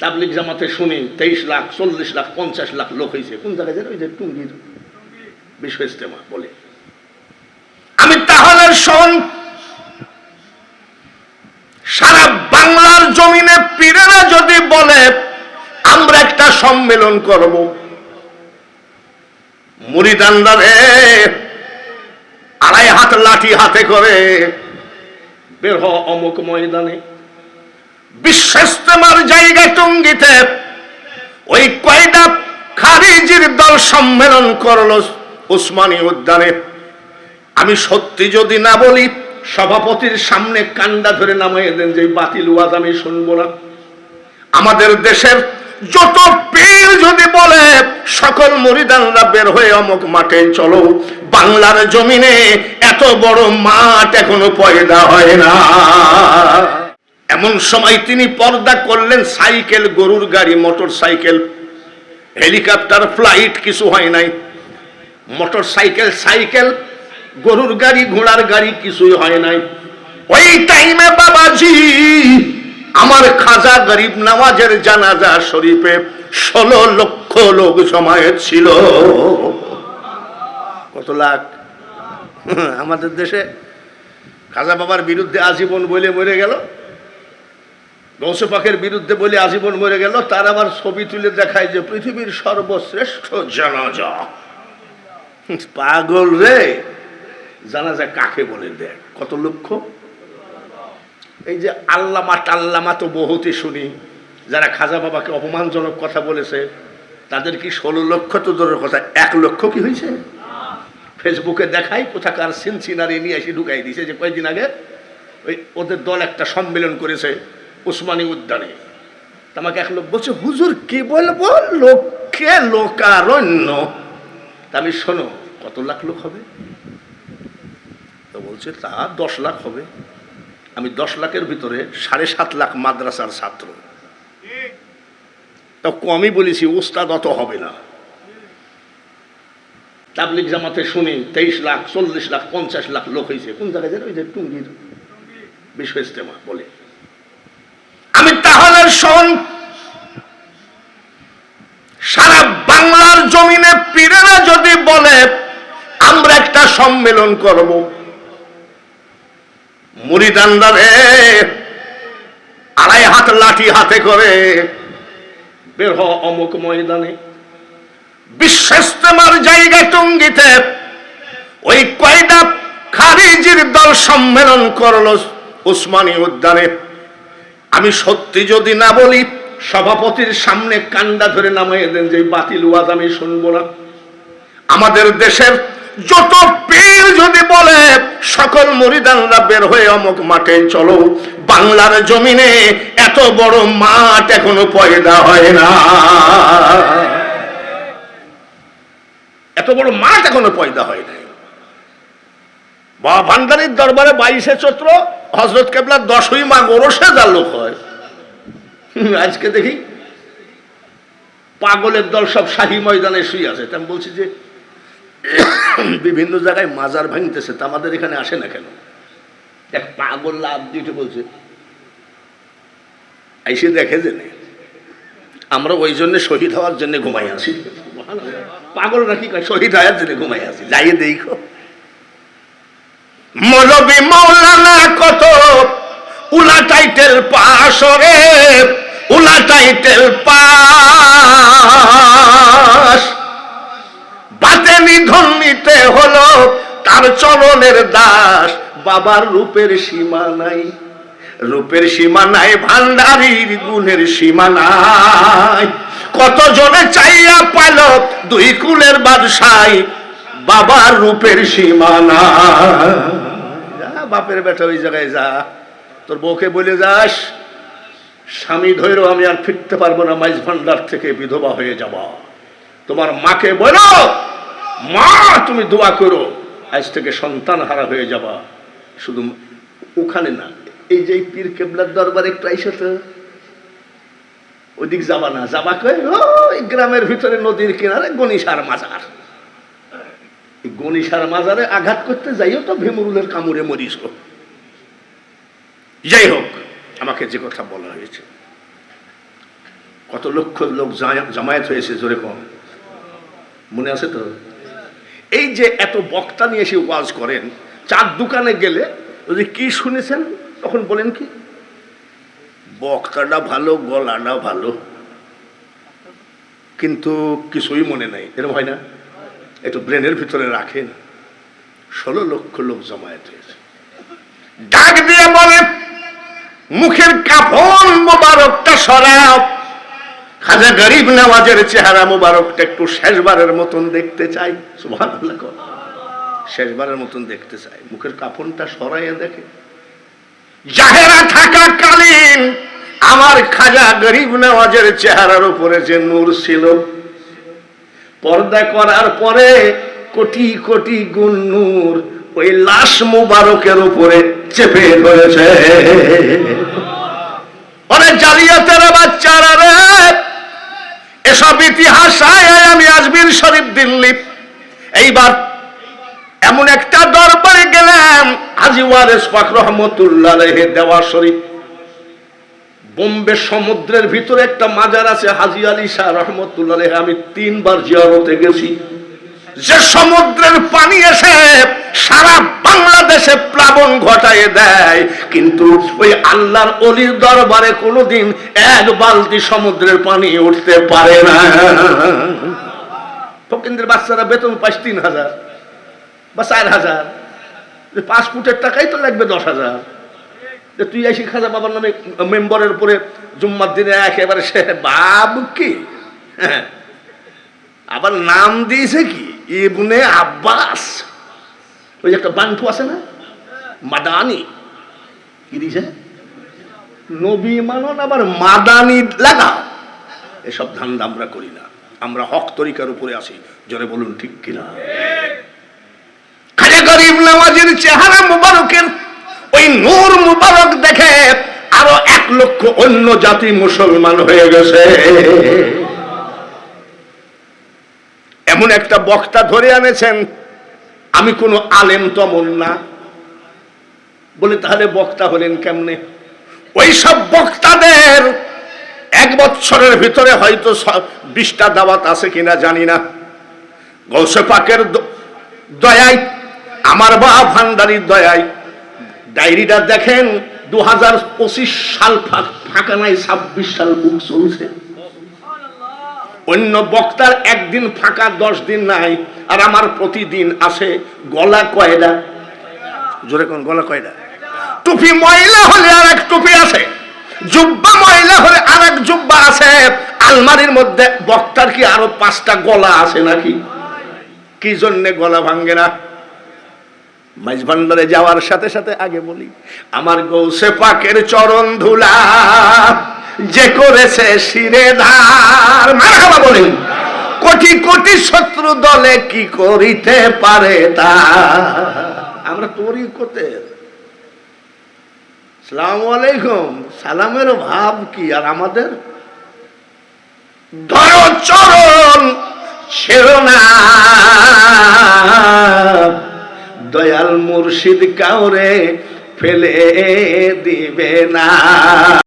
তাবলিক জামাতে শুনি, তেইশ লাখ, চল্লিশ লাখ, পঞ্চাশ লাখ লোক হয়েছে কোন জায়গায় যেন ওই যে টুঙ্গির বিশ্ব ইস্তেমা বলে। আমি তাহলে শোন, সারা বাংলার জমিনে পীরেরা যদি বলে, আমরা একটা সম্মেলন করব। মুড়িদান্ডারে আড়াই হাত লাঠি হাতে করে, বের হ অমুক ময়দানে। বিশ্বাস্তেমার জায়গা টঙ্গিতে ওই কয়টা খারিজির দল সম্মেলন করল উসমানী উদ্যানে। আমি সত্যি যদি না বলি, সভাপতির সামনে কান্ডা ধরে নামাইয়ে দেন যে বাতিল ওয়াজ আমি শুনব না। আমাদের দেশের যত পীর যদি বলে, সকল মরিদানরা বের হয়ে অমুক মাঠে চলো। বাংলার জমিনে এত বড় মাঠ এখনও পয়দা হয় না। এমন সময় তিনি পর্দা করলেন, সাইকেল, গরুর গাড়ি মোটর সাইকেল হেলিকপ্টার, ফ্লাইট, কিছু হয় নাই। মোটর সাইকেল সাইকেল গরুর গাড়ি, ঘোড়ার গাড়ি, কিছুই হয় নাই। ওই টাইমে বাবাজি, আমার খাজা গরিব নামাজের জানাজা শরীফে ষোলো লক্ষ লোক জমায়েত ছিল। কত লাখ? আমাদের দেশে খাজা বাবার বিরুদ্ধে আজীবন বলে মরে গেল। গৌসে পাখের বিরুদ্ধে বলে আজীবন মরে গেল, তার আবার ছবি তুলে দেখায় যে পৃথিবীর সর্বশ্রেষ্ঠ জানাজা। পাগল রে! জানাজা কাকে বলে দেয়? কত লক্ষ? এই যে আল্লামা টাল্লামা তো বহুতই শুনি, যারা খাজা বাবাকে অপমানজনক কথা বলেছে, তাদের কি ষোলো লক্ষ তো দূরের কথা? এক লক্ষ কি হয়েছে? ফেসবুকে দেখাই কোথাকার সিনসিনারি নিয়ে এসে ঢুকাই দিয়েছে যে কয়েকদিন আগে ওই ওদের দল একটা সম্মেলন করেছে উসমানী উদ্যানে। তা আমাকে এক লোক বলছে, হুজুর কি বলব লোকে লোকারণ্য। তা আমি, শোনো, কত লাখ লোক হবে? তো বলছে, তা দশ লাখ হবে। আমি দশ লাখের ভিতরে সাড়ে সাত লাখ মাদ্রাসার ছাত্র। তা কমই বলেছি উস্তাদ অত হবে না। তাবলিক জামাতে শুনি, তেইশ লাখ, চল্লিশ লাখ, পঞ্চাশ লাখ লোক হয়েছে কোন জায়গায় ওই যে টুঙ্গির বিশ্ব ইস্তেমা বলে। তাহলে সারা বাংলার জমিনে পীরেরা যদি বলে, আমরা একটা সম্মেলন করব। মুড়িদান্ডারে আড়াই হাত লাঠি হাতে করে বের হ অমুক ময়দানে। বিশ্বাস্তেমার জায়গা টঙ্গিতে ওই কয়টা খারিজির দল সম্মেলন করল উসমানী উদ্যানে। আমি সত্যি যদি না বলি, সভাপতির সামনে কান্ডা ধরে নামাইয়ে দেন যে বাতিল ওয়াজ আমি শুনব না। আমাদের দেশের যত পীর যদি বলে, সকল মরিদানরা বের হয়ে অমুক মাঠে চলো। বাংলার জমিনে এত বড় মাঠ এখনও পয়দা হয় না। এত বড় মাঠ এখনও পয়দা হয় বা ভান্ডারির দরবারে বাইশে চৈত্র হজরত কেবলার দশই মা গোরসে যা লোক হয় আজকে দেখি পাগলের দল সব শাহী ময়দানে শুয়ে আছে। তা বলছি যে বিভিন্ন জায়গায় মাজার ভাঙতেছে, তা আমাদের এখানে আসে না কেন? এক পাগল লাভ দিতে বলছে। এসে দেখে যে আমরা ওই জন্য শহীদ হওয়ার জন্য ঘুমাই আছি পাগল নাকি শহীদ হওয়ার জন্য ঘুমাই আছি যাইয়ে দেখো। মৌলবি মৌলানা কত? উলা টাইটেল পাশরে উলা টাইটেল পাশ বাতে নিধন নিতে হলো তার চরণের দাস, বাবার রূপের সীমা নাই। রূপের সীমা নাই, ভান্ডারির গুণের সীমা নাই। কত জনে চাইয়া পাইল দুই কুলের বাদশাই, বাবার রূপের সীমা নাই। বাপের বেটা ওই জায়গায় যা, তোর বউকে বলে যাস, স্বামী ধৈর্য আমি আর ফিরতে পারব না, মাইজ ভান্ডার থেকে বিধবা হয়ে যাব। তোমার মাকে বলো, মা, তুমি দোয়া করো, আজ থেকে সন্তান হারা হয়ে যাবা। শুধু ওখানে না, এই যে পীর কেবলার দরবার একটু আইসা তো, ওদিক যাবা না, যাবা কই? ওই গ্রামের ভিতরে নদীর কিনারে গণিসার মাজার। গণিসার মাজারে আঘাত করতে যাইও তো ভেমরুলের কামড়ে মরিস যাই হোক, আমাকে যে কথা বলা হয়েছে। কত লক্ষ লোক জামা- জামায়াত হয়েছে, জোরে কম। মনে আছে তো? এই যে এত বক্তা নিয়ে এসে ওয়াজ করেন, চার দোকানে গেলে, যদি কি শুনেছেন, তখন বলেন কি? বক্তাটা ভালো, গলাটা ভালো। কিন্তু কিছুই মনে নাই এরকম হয় না? একটু ব্রেনের ভিতরে রাখেন। ষোলো লক্ষ লোক জমায়েত হয়েছে। ডাক দিয়ে বলে, মুখের কাফন মোবারকটা সরাও। খাজা গরিব নওয়াজের চেহারা মোবারকটা একটু শেষবারের মতন দেখতে চাই। কও। শেষবারের মতন দেখতে চাই। মুখের কাফনটা সরাইয়া দেখে। জাহেরা থাকা কালীন, আমার খাজা গরিব নামাজের চেহারার উপরে যে নূর ছিল পর্দা করার পরে কোটি কোটি গুণ নূর ওই লাশ মুবারকের উপরে চেপে ধরেছে। অনেক জালিয়াতের বাচ্চারা রে, এসব ইতিহাস আমি আজমির শরীফ দিল্লি। এইবার এমন একটা দরবারে গেলাম, হাজি ওয়ারেস পাক রহমতুল্লাহ রেহে দেওয়া শরীফ। বোম্বে সমুদ্রের ভিতরে একটা মাজার আছে, হাজি আলী শাহ রহমতুল্লাহ রেহে আমি তিনবার জিয়ারতে গেছি। যে সমুদ্রের পানি এসে সারা বাংলাদেশে প্লাবন ঘটায় দেয়, কিন্তু ওই আল্লাহর অলির দরবারে কোনোদিন এক বালতি সমুদ্রের পানি উঠতে পারে না। ফকিন্দের বাচ্চারা বেতন পাস তিন হাজার বা চার হাজার। পাঁচ ফুটের টাকাই তো লাগবে দশ হাজার। যে তুই এসে খাজা বাবার নামে মেম্বারের উপরে জুম্মার দিনে একেবারে সে বাব কি? আবার নাম দিয়েছে কি? ইবনে আব্বাস। ওই একটা বান্টু আছে না? মাদানি। কি দিয়েছে? নবী মানন আবার মাদানি লাগা এসব ধান্দা আমরা করি না। আমরা হক তরিকার উপরে আসি। জোরে বলুন ঠিক কিনা? খাজা গরিব নামাজের চেহারা মুবারকের ওই নূর মুবারক দেখে আরও এক লক্ষ অন্য জাতি মুসলমান হয়ে গেছে। এমন একটা বক্তা ধরে আনেছেন, আমি কোনো আলেম তমন না। বলে, তাহলে বক্তা হলেন কেমনে? ওই সব বক্তাদের এক বছরের ভিতরে হয়তো বিশটা দাওয়াত আছে কিনা জানি না। গৌসে পাকের দয়ায়, আমার বা ভান্ডারির দয়ায় ডায়েরিটা দেখেন দু হাজার পঁচিশ সাল ফাঁকা নাই, ছাব্বিশ সাল বুক চলছে। অন্য বক্তার একদিন ফাঁকা, দশ দিন নাই, আর আমার প্রতিদিন আসে গলা কয়লা জোরে কোন, গলা কয়ডা? টুপি ময়লা হলে আর এক টুপি আছে, জুব্বা ময়লা হলে আর এক জুব্বা আছে, আলমারির মধ্যে বক্তার কি আরও পাঁচটা গলা আছে নাকি? কি জন্যে গলা ভাঙ্গে না? মাইজ ভান্ডারে যাওয়ার সাথে সাথে আগে বলি, আমার গৌসে পাকের চরণ ধুলা, যে করেছে শিরে ধার। মারহাবা বলেন কোটি কোটি শত্রু দলে কি করিতে পারে তা আমরা তোরই কোতে সালাম আলাইকুম, সালামের ভাব কি আর আমাদের? ধরো চরণ ছিল না দয়াল মুর্শিদ কাউরে ফেলে দিবে না।